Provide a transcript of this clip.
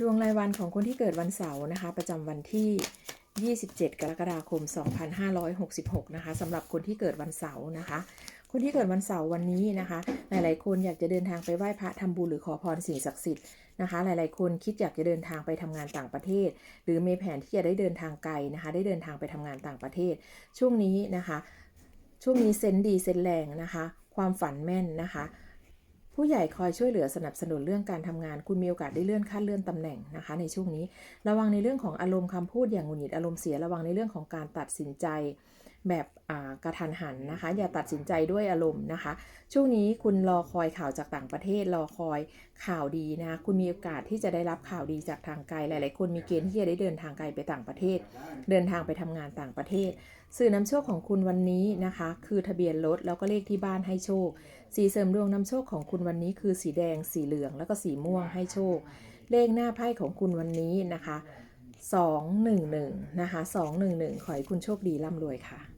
ดวงรายวันของคนที่เกิดวันเสาร์นะคะ ประจำวันที่ 27 กรกฎาคม 2566 นะคะสำหรับคนที่เกิดวันเสาร์นะคะ คนที่เกิดวันเสาร์วันนี้นะคะ หลาย ๆ คนอยากจะเดินทางไปไหว้พระทำบุญหรือขอพรสิ่งศักดิ์สิทธิ์นะคะ หลาย ๆ คนคิดอยากจะเดินทางไปทำงานต่างประเทศ หรือมีแผนที่จะได้เดินทางไกลนะคะ ได้เดินทางไปทำงานต่างประเทศ ช่วงนี้นะคะ ช่วงนี้เซนดีเซนแรงนะคะ ความฝันแม่นนะคะ ผู้ใหญ่คอยช่วยเหลือสนับสนุนเรื่องการทำงาน คุณมีโอกาสได้เลื่อนขั้นเลื่อนตำแหน่งนะคะ ในช่วงนี้ ระวังในเรื่องของอารมณ์คำพูดอย่างหงุดหงิดอารมณ์เสียระวังในเรื่องของการตัดสินใจ แบบกระทันหันนะคะ อย่าตัดสินใจด้วยอารมณ์นะคะ ช่วงนี้คุณรอคอยข่าวจากต่างประเทศรอคอยข่าวดีนะคะคุณมีโอกาสที่จะได้รับข่าวดีจากทางไกลหลาย ๆ คนมีเกณฑ์ที่จะได้เดินทางไกลไปต่างประเทศ เดินทางไปทำงานต่างประเทศ สื่อนำโชคของคุณวันนี้นะคะ คือทะเบียนรถแล้วก็เลขที่บ้านให้โชค สีเสริมดวงนำโชคของคุณวันนี้คือสีแดง สีเหลือง แล้วก็สีม่วงให้โชค เลขหน้าไพ่ของคุณวันนี้นะคะ211นะคะ211ขอให้คุณโชคดีร่ำรวยค่ะ